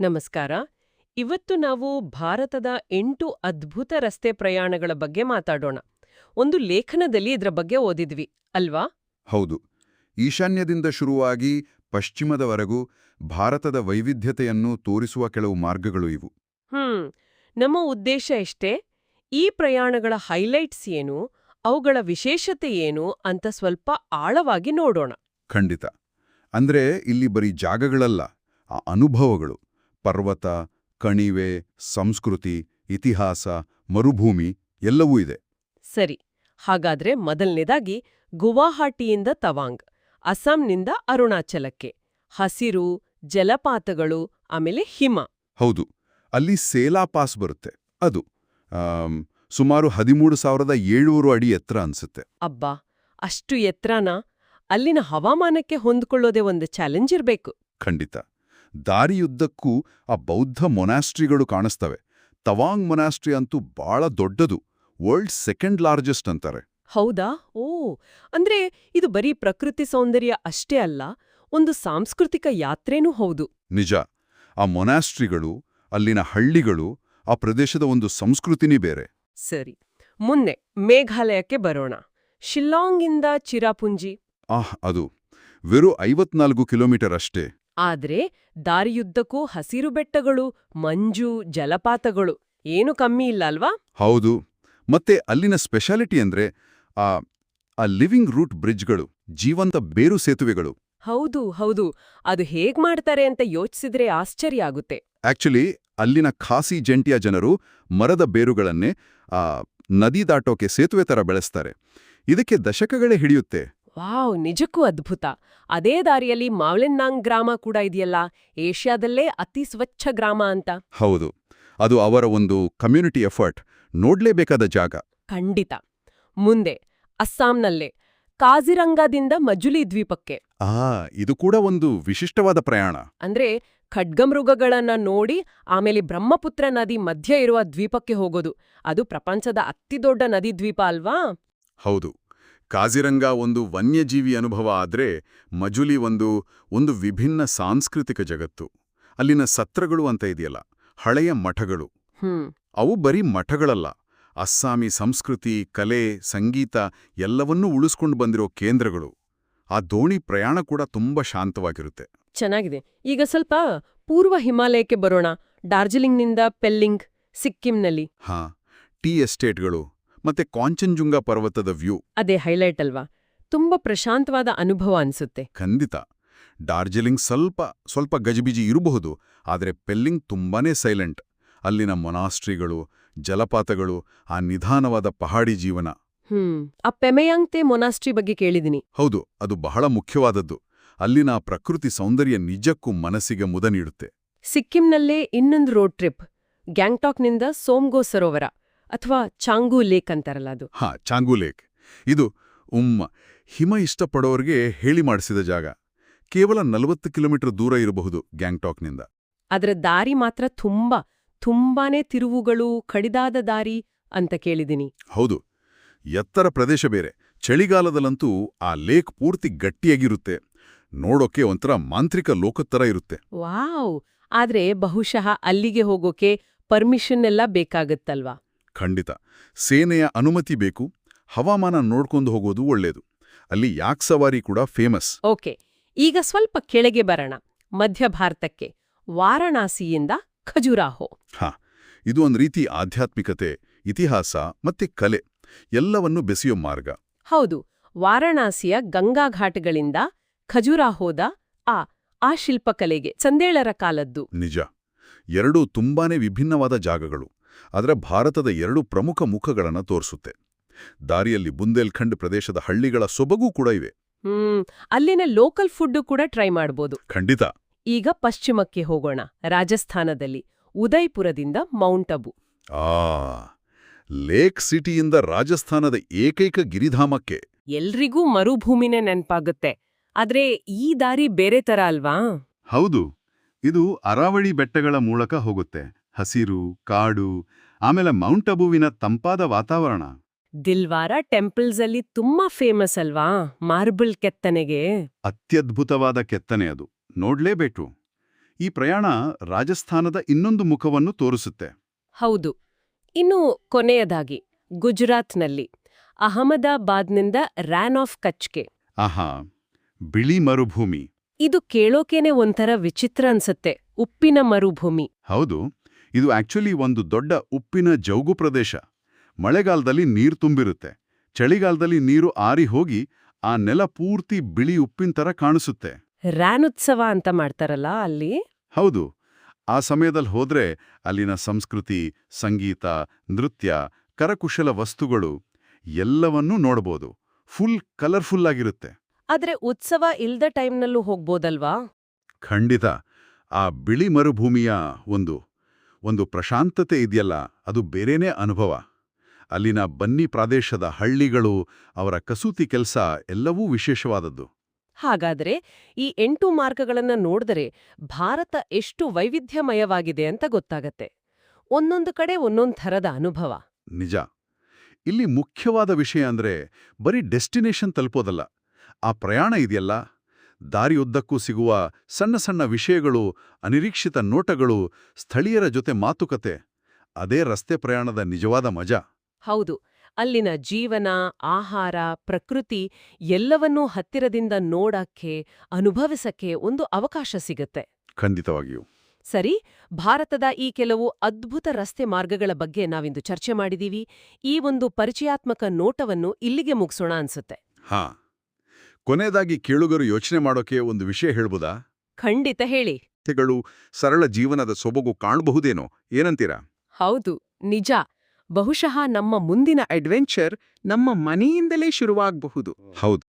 ನಮಸ್ಕಾರ. ಇವತ್ತು ನಾವು ಭಾರತದ ಎಂಟು ಅದ್ಭುತ ರಸ್ತೆ ಪ್ರಯಾಣಗಳ ಬಗ್ಗೆ ಮಾತಾಡೋಣ. ಒಂದು ಲೇಖನದಲ್ಲಿ ಇದರ ಬಗ್ಗೆ ಓದಿದ್ವಿ ಅಲ್ವಾ? ಹೌದು. ಈಶಾನ್ಯದಿಂದ ಶುರುವಾಗಿ ಪಶ್ಚಿಮದವರೆಗೂ ಭಾರತದ ವೈವಿಧ್ಯತೆಯನ್ನು ತೋರಿಸುವ ಕೆಲವು ಮಾರ್ಗಗಳು ಇವು. ಹ್ಮ್. ನಮ್ಮ ಉದ್ದೇಶ ಎಷ್ಟೇ? ಈ ಪ್ರಯಾಣಗಳ ಹೈಲೈಟ್ಸ್ ಏನು? ಅವುಗಳ ವಿಶೇಷತೆ ಏನು? ಅಂತ ಸ್ವಲ್ಪ ಆಳವಾಗಿ ನೋಡೋಣ. ಖಂಡಿತ. ಅಂದ್ರೆ ಇಲ್ಲಿ ಬರೀ ಜಾಗಗಳಲ್ಲ ಆ ಅನುಭವಗಳು. ಪರ್ವತ ಕಣಿವೆ ಸಂಸ್ಕೃತಿ ಇತಿಹಾಸ ಮರುಭೂಮಿ ಎಲ್ಲವೂ ಇದೆ. ಸರಿ ಹಾಗಾದ್ರೆ ಮೊದಲನೇದಾಗಿ ಗುವಾಹಟಿಯಿಂದ ತವಾಂಗ್ ಅಸ್ಸಾಂನಿಂದ ಅರುಣಾಚಲಕ್ಕೆ ಹಸಿರು ಜಲಪಾತಗಳು ಆಮೇಲೆ ಹಿಮ. ಹೌದು ಅಲ್ಲಿ ಸೇಲಾ ಪಾಸ್ ಬರುತ್ತೆ ಅದು ಸುಮಾರು ಹದಿಮೂರು ಸಾವಿರದ ಏಳ್ನೂರು ಅಡಿ ಎತ್ತರ ಅನ್ಸುತ್ತೆ. ಅಬ್ಬಾ ಅಷ್ಟು ಎತ್ತರನ ಅಲ್ಲಿನ ಹವಾಮಾನಕ್ಕೆ ಹೊಂದ್ಕೊಳ್ಳೋದೇ ಒಂದು ಚಾಲೆಂಜ್ ಇರಬೇಕು. ಖಂಡಿತ. ದಾರಿಯುದ್ದಕ್ಕೂ ಆ ಬೌದ್ಧ ಮೊನಾಸ್ಟ್ರಿಗಳು ಕಾಣಿಸ್ತವೆ. ತವಾಂಗ್ ಮೊನಾಸ್ಟ್ರಿ ಅಂತೂ ಬಹಳ ದೊಡ್ಡದು ವರ್ಲ್ಡ್ ಸೆಕೆಂಡ್ ಲಾರ್ಜೆಸ್ಟ್ ಅಂತಾರೆ. ಹೌದಾ? ಓ ಅಂದ್ರೆ ಇದು ಬರೀ ಪ್ರಕೃತಿ ಸೌಂದರ್ಯ ಅಷ್ಟೇ ಅಲ್ಲ ಒಂದು ಸಾಂಸ್ಕೃತಿಕ ಯಾತ್ರೆನೂ ಹೌದು. ನಿಜ. ಆ ಮೊನಾಸ್ಟ್ರಿಗಳು ಅಲ್ಲಿನ ಹಳ್ಳಿಗಳು ಆ ಪ್ರದೇಶದ ಒಂದು ಸಂಸ್ಕೃತಿನೇ ಬೇರೆ. ಸರಿ ಮುಂದೆ ಮೇಘಾಲಯಕ್ಕೆ ಬರೋಣ. ಶಿಲ್ಲಾಂಗಿಂದ ಚಿರಾಪುಂಜಿ. ಆಹ್ ಅದು. ವೆರು ಐವತ್ನಾಲ್ಕು ಕಿಲೋಮೀಟರ್ ಅಷ್ಟೇ. ಆದ್ರೆ ದಾರಿಯುದ್ದಕ್ಕೂ ಹಸಿರು ಬೆಟ್ಟಗಳು ಮಂಜು ಜಲಪಾತಗಳು ಏನು ಕಮ್ಮಿ ಇಲ್ಲ ಅಲ್ವಾ? ಹೌದು. ಮತ್ತೆ ಅಲ್ಲಿನ ಸ್ಪೆಷಾಲಿಟಿ ಅಂದ್ರೆ ಆ ಆ ಲಿವಿಂಗ್ ರೂಟ್ ಬ್ರಿಡ್ಜ್ಗಳು ಜೀವಂತ ಬೇರು ಸೇತುವೆಗಳು. ಹೌದು ಹೌದು. ಅದು ಹೇಗ್ ಮಾಡ್ತಾರೆ ಅಂತ ಯೋಚಿಸಿದ್ರೆ ಆಶ್ಚರ್ಯ ಆಗುತ್ತೆ. ಆಕ್ಚುಲಿ ಅಲ್ಲಿನ ಖಾಸಿ ಜಂಟಿಯ ಜನರು ಮರದ ಬೇರುಗಳನ್ನೇ ಆ ನದಿ ದಾಟೋಕೆ ಸೇತುವೆ ತರ ಬೆಳೆಸ್ತಾರೆ. ಇದಕ್ಕೆ ದಶಕಗಳೇ ಹಿಡಿಯುತ್ತೆ. ವಾವ್ ನಿಜಕ್ಕೂ ಅದ್ಭುತ. ಅದೇ ದಾರಿಯಲ್ಲಿ ಮಾವ್ಲೆನ್ನಾಂಗ್ ಗ್ರಾಮ ಕೂಡ ಇದೆಯಲ್ಲ ಏಷ್ಯಾದಲ್ಲೇ ಅತಿ ಸ್ವಚ್ಛ ಗ್ರಾಮ ಅಂತ. ಹೌದು. ಅದು ಅವರ ಒಂದು ಕಮ್ಯುನಿಟಿ ಎಫರ್ಟ್ ನೋಡ್ಲೇಬೇಕಾದ ಜಾಗ. ಖಂಡಿತ. ಮುಂದೆ ಅಸ್ಸಾಂನಲ್ಲೇ ಕಾಜಿರಂಗದಿಂದ ಮಜುಲಿ ದ್ವೀಪಕ್ಕೆ. ಆ ಇದು ಕೂಡ ಒಂದು ವಿಶಿಷ್ಟವಾದ ಪ್ರಯಾಣ. ಅಂದ್ರೆ ಖಡ್ಗಮೃಗಗಳನ್ನ ನೋಡಿ ಆಮೇಲೆ ಬ್ರಹ್ಮಪುತ್ರ ನದಿ ಮಧ್ಯ ಇರುವ ದ್ವೀಪಕ್ಕೆ ಹೋಗೋದು. ಅದು ಪ್ರಪಂಚದ ಅತಿದೊಡ್ಡ ನದಿ ದ್ವೀಪ ಅಲ್ವಾ? ಹೌದು. ಕಾಜಿರಂಗ ಒಂದು ವನ್ಯಜೀವಿ ಅನುಭವ ಆದ್ರೆ ಮಜುಲಿ ಒಂದು ಒಂದು ವಿಭಿನ್ನ ಸಾಂಸ್ಕೃತಿಕ ಜಗತ್ತು. ಅಲ್ಲಿನ ಸತ್ರಗಳು ಅಂತ ಇದೆಯಲ್ಲ ಹಳೆಯ ಮಠಗಳು. ಅವು ಬರೀ ಮಠಗಳಲ್ಲ ಅಸ್ಸಾಮಿ ಸಂಸ್ಕೃತಿ ಕಲೆ ಸಂಗೀತ ಎಲ್ಲವನ್ನೂ ಉಳಿಸ್ಕೊಂಡು ಬಂದಿರೋ ಕೇಂದ್ರಗಳು. ಆ ದೋಣಿ ಪ್ರಯಾಣ ಕೂಡ ತುಂಬಾ ಶಾಂತವಾಗಿರುತ್ತೆ. ಚೆನ್ನಾಗಿದೆ. ಈಗ ಸ್ವಲ್ಪ ಪೂರ್ವ ಹಿಮಾಲಯಕ್ಕೆ ಬರೋಣ. ಡಾರ್ಜಿಲಿಂಗ್ನಿಂದ ಪೆಲ್ಲಿಂಗ್ ಸಿಕ್ಕಿಂನಲ್ಲಿ. ಹಾ ಟೀ ಎಸ್ಟೇಟ್ಗಳು. ಮತ್ತೆ ಕಾಂಚನ್ಜುಂಗ ಪರ್ವತದ ವ್ಯೂ. ಅದೇ ಹೈಲೈಟ್ ಅಲ್ವಾ? ತುಂಬಾ ಪ್ರಶಾಂತವಾದ ಅನುಭವ ಅನ್ಸುತ್ತೆ. ಖಂಡಿತ. ಡಾರ್ಜಿಲಿಂಗ್ ಸ್ವಲ್ಪ ಸ್ವಲ್ಪ ಗಜಿಬಿಜಿ ಇರಬಹುದು ಆದರೆ ಪೆಲ್ಲಿಂಗ್ ತುಂಬಾನೇ ಸೈಲೆಂಟ್ ಅಲ್ಲಿನ ಮೊನಾಸ್ಟ್ರಿಗಳು ಜಲಪಾತಗಳು ಆ ನಿಧಾನವಾದ ಪಹಾಡಿ ಜೀವನ. ಹ್ಮ್ ಆ ಪೆಮೆಯಾಂಗ್ತೆ ಮೊನಾಸ್ಟ್ರಿ ಬಗ್ಗೆ ಕೇಳಿದಿನಿ. ಹೌದು ಅದು ಬಹಳ ಮುಖ್ಯವಾದದ್ದು. ಅಲ್ಲಿನ ಪ್ರಕೃತಿ ಸೌಂದರ್ಯ ನಿಜಕ್ಕೂ ಮನಸ್ಸಿಗೆ ಮುದ ನೀಡುತ್ತೆ. ಸಿಕ್ಕಿಂನಲ್ಲೇ ಇನ್ನೊಂದು ರೋಡ್ ಟ್ರಿಪ್ ಗ್ಯಾಂಗ್ಟಾಕ್ನಿಂದ ಸೋಮ್ಗೋ ಸರೋವರ. ಅಥವಾ ಚಾಂಗು ಲೇಕ್ ಅಂತಾರಲ್ಲ ಅದು? ಹಾ ಚಾಂಗು ಲೇಕ್. ಇದು ಉಮ್ಮ ಹಿಮ ಇಷ್ಟಪಡೋರ್ಗೆ ಹೇಳಿ ಮಾಡಿಸಿದ ಜಾಗ. ಕೇವಲ ನಲವತ್ತು ಕಿಲೋಮೀಟರ್ ದೂರ ಇರಬಹುದು ಗ್ಯಾಂಗ್ಟಾಕ್ನಿಂದ. ಅದರ ದಾರಿ ಮಾತ್ರ ತುಂಬಾ ತುಂಬಾನೇ ತಿರುವುಗಳು ಕಡಿದಾದ ದಾರಿ ಅಂತ ಕೇಳಿದಿನಿ ಹೌದು. ಎತ್ತರ ಪ್ರದೇಶ ಬೇರೆ. ಚಳಿಗಾಲದಲ್ಲಂತೂ ಆ ಲೇಕ್ ಪೂರ್ತಿ ಗಟ್ಟಿಯಾಗಿರುತ್ತೆ. ನೋಡೋಕೆ ಒಂಥರ ಮಾಂತ್ರಿಕ ಲೋಕತ್ತರ ಇರುತ್ತೆ. ವಾವ್! ಆದ್ರೆ ಬಹುಶಃ ಅಲ್ಲಿಗೆ ಹೋಗೋಕೆ ಪರ್ಮಿಷನ್ ಎಲ್ಲ ಬೇಕಾಗತ್ತಲ್ವಾ? ಖಂಡಿತ. ಸೇನೆಯ ಅನುಮತಿ ಬೇಕು ಹವಾಮಾನ ನೋಡ್ಕೊಂಡು ಹೋಗೋದು ಒಳ್ಳೇದು. ಅಲ್ಲಿ ಯಾಕ್ ಸವಾರಿ ಕೂಡ ಫೇಮಸ್ ಓಕೆ ಈಗ ಸ್ವಲ್ಪ ಕೆಳಗೆ ಬರೋಣ. ಮಧ್ಯ ಭಾರತಕ್ಕೆ ವಾರಣಾಸಿಯಿಂದ ಖಜುರಾಹೋ. ಹಾ ಇದು ಒಂದು ರೀತಿ ಆಧ್ಯಾತ್ಮಿಕತೆ ಇತಿಹಾಸ ಮತ್ತೆ ಕಲೆ ಎಲ್ಲವನ್ನೂ ಬೆಸೆಯೋ ಮಾರ್ಗ. ಹೌದು ವಾರಣಾಸಿಯ ಗಂಗಾ ಘಾಟ್ಗಳಿಂದ ಖಜುರಾಹೋದ ಆ ಆ ಶಿಲ್ಪಕಲೆಗೆ ಚಂದೇಳರ ಕಾಲದ್ದು. ನಿಜ. ಎರಡೂ ತುಂಬಾನೇ ವಿಭಿನ್ನವಾದ ಜಾಗಗಳು. ಆದರೆ ಭಾರತದ ಎರಡು ಪ್ರಮುಖ ಮುಖಗಳನ್ನು ತೋರಿಸುತ್ತೆ. ದಾರಿಯಲ್ಲಿ ಬುಂದೇಲ್ಖಂಡ್ ಪ್ರದೇಶದ ಹಳ್ಳಿಗಳ ಸೊಬಗೂ ಕೂಡ ಇವೆ. ಹ್ಮ್ ಅಲ್ಲಿನ ಲೋಕಲ್ ಫುಡ್ ಕೂಡ ಟ್ರೈ ಮಾಡಬಹುದು ಖಂಡಿತ. ಈಗ ಪಶ್ಚಿಮಕ್ಕೆ ಹೋಗೋಣ ರಾಜಸ್ಥಾನದಲ್ಲಿ ಉದಯ್ಪುರದಿಂದ ಮೌಂಟ್ ಅಬು ಆ ಲೇಕ್ ಸಿಟಿಯಿಂದ ರಾಜಸ್ಥಾನದ ಏಕೈಕ ಗಿರಿಧಾಮಕ್ಕೆ. ಎಲ್ರಿಗೂ ಮರುಭೂಮಿನೇ ನೆನಪಾಗುತ್ತೆ. ಆದ್ರೆ ಈ ದಾರಿ ಬೇರೆ ತರ ಅಲ್ವಾ? ಹೌದು ಇದು ಅರಾವಳಿ ಬೆಟ್ಟಗಳ ಮೂಲಕ ಹೋಗುತ್ತೆ. ಹಸಿರು ಕಾಡು ಆಮೇಲೆ ಮೌಂಟ್ ಅಬುವಿನ ತಂಪಾದ ವಾತಾವರಣ. ದಿಲ್ವಾರ ಟೆಂಪಲ್ಸ್ ಅಲ್ಲಿ ತುಂಬಾ ಫೇಮಸ್ ಅಲ್ವಾ ಮಾರ್ಬಲ್ ಕೆತ್ತನೆಗೆ? ಅತ್ಯದ್ಭುತವಾದ ಕೆತ್ತನೆ ಅದು. ನೋಡ್ಲೇಬೇಕು. ಈ ಪ್ರಯಾಣ ರಾಜಸ್ಥಾನದ ಇನ್ನೊಂದು ಮುಖವನ್ನು ತೋರಿಸುತ್ತೆ. ಹೌದು. ಇನ್ನು ಕೊನೆಯದಾಗಿ ಗುಜರಾತ್ನಲ್ಲಿ ಅಹಮದಾಬಾದ್ನಿಂದ ರ್ಯಾನ್ ಆಫ್ ಕಚ್ಗೆ. ಆಹಾ ಬಿಳಿ ಮರುಭೂಮಿ. ಇದು ಕೇಳೋಕೇನೆ ಒಂಥರ ವಿಚಿತ್ರ ಅನ್ಸತ್ತೆ ಉಪ್ಪಿನ ಮರುಭೂಮಿ. ಹೌದು. ಇದು ಆಕ್ಚುಲಿ ಒಂದು ದೊಡ್ಡ ಉಪ್ಪಿನ ಜೌಗು ಪ್ರದೇಶ. ಮಳೆಗಾಲದಲ್ಲಿ ನೀರು ತುಂಬಿರುತ್ತೆ. ಚಳಿಗಾಲದಲ್ಲಿ ನೀರು ಆರಿ ಹೋಗಿ ಆ ನೆಲ ಪೂರ್ತಿ ಬಿಳಿ ಉಪ್ಪಿನ ತರ ಕಾಣಿಸುತ್ತೆ. ರ್ಯಾನ್ ಉತ್ಸವ ಅಂತ ಮಾಡ್ತಾರಲ್ಲ ಅಲ್ಲಿ? ಹೌದು. ಆ ಸಮಯದಲ್ಲಿ ಹೋದ್ರೆ ಅಲ್ಲಿನ ಸಂಸ್ಕೃತಿ ಸಂಗೀತ ನೃತ್ಯ ಕರಕುಶಲ ವಸ್ತುಗಳು ಎಲ್ಲವನ್ನೂ ನೋಡ್ಬೋದು. ಫುಲ್ ಕಲರ್ಫುಲ್ ಆಗಿರುತ್ತೆ. ಆದ್ರೆ ಉತ್ಸವ ಇಲ್ದ ಟೈಮ್ನಲ್ಲೂ ಹೋಗ್ಬೋದಲ್ವಾ? ಖಂಡಿತ. ಆ ಬಿಳಿ ಮರುಭೂಮಿಯ ಒಂದು ಒಂದು ಪ್ರಶಾಂತತೆ ಇದೆಯಲ್ಲ ಅದು ಬೇರೆನೇ ಅನುಭವ. ಅಲ್ಲಿನ ಬನ್ನಿ ಪ್ರದೇಶದ ಹಳ್ಳಿಗಳು ಅವರ ಕಸೂತಿ ಕೆಲಸ ಎಲ್ಲವೂ ವಿಶೇಷವಾದದ್ದು. ಹಾಗಾದ್ರೆ ಈ ಎಂಟು ಮಾರ್ಗಗಳನ್ನು ನೋಡಿದರೆ ಭಾರತ ಎಷ್ಟು ವೈವಿಧ್ಯಮಯವಾಗಿದೆ ಅಂತ ಗೊತ್ತಾಗತ್ತೆ. ಒಂದೊಂದು ಕಡೆ ಒಂದೊಂದು ಥರದ ಅನುಭವ. ನಿಜ. ಇಲ್ಲಿ ಮುಖ್ಯವಾದ ವಿಷಯ ಅಂದ್ರೆ ಬರೀ ಡೆಸ್ಟಿನೇಷನ್ ತಲುಪೋದಲ್ಲ. ಆ ಪ್ರಯಾಣ ಇದೆಯಲ್ಲ? ದಾರಿಯುದ್ದಕ್ಕೂ ಸಿಗುವ ಸಣ್ಣ ಸಣ್ಣ ವಿಷಯಗಳು ಅನಿರೀಕ್ಷಿತ ನೋಟಗಳು ಸ್ಥಳೀಯರ ಜೊತೆ ಮಾತುಕತೆ ಅದೇ ರಸ್ತೆ ಪ್ರಯಾಣದ ನಿಜವಾದ ಮಜಾ. ಹೌದು ಅಲ್ಲಿನ ಜೀವನ ಆಹಾರ ಪ್ರಕೃತಿ ಎಲ್ಲವನ್ನೂ ಹತ್ತಿರದಿಂದ ನೋಡಕ್ಕೆ ಅನುಭವಿಸಕ್ಕೆ ಒಂದು ಅವಕಾಶ ಸಿಗತ್ತೆ. ಖಂಡಿತವಾಗಿಯೂ. ಸರಿ ಭಾರತದ ಈ ಕೆಲವು ಅದ್ಭುತ ರಸ್ತೆ ಮಾರ್ಗಗಳ ಬಗ್ಗೆ ನಾವಿಂದು ಚರ್ಚೆ ಮಾಡಿದೀವಿ. ಈ ಒಂದು ಪರಿಚಯಾತ್ಮಕ ನೋಟವನ್ನು ಇಲ್ಲಿಗೆ ಮುಗಿಸೋಣ ಅನ್ಸುತ್ತೆ. ಹಾ. ಕೊನೆಯದಾಗಿ ಕೇಳುಗರು ಯೋಚನೆ ಮಾಡೋಕೆ ಒಂದು ವಿಷಯ ಹೇಳ್ಬೋದಾ? ಖಂಡಿತ ಹೇಳಿ. ಕಥೆಗಳು ಸರಳ ಜೀವನದ ಸೊಬಗು ಕಾಣಬಹುದೇನೋ ಏನಂತೀರಾ? ಹೌದು ನಿಜ. ಬಹುಶಃ ನಮ್ಮ ಮುಂದಿನ ಅಡ್ವೆಂಚರ್ ನಮ್ಮ ಮನೆಯಿಂದಲೇ ಶುರುವಾಗಬಹುದು. ಹೌದು.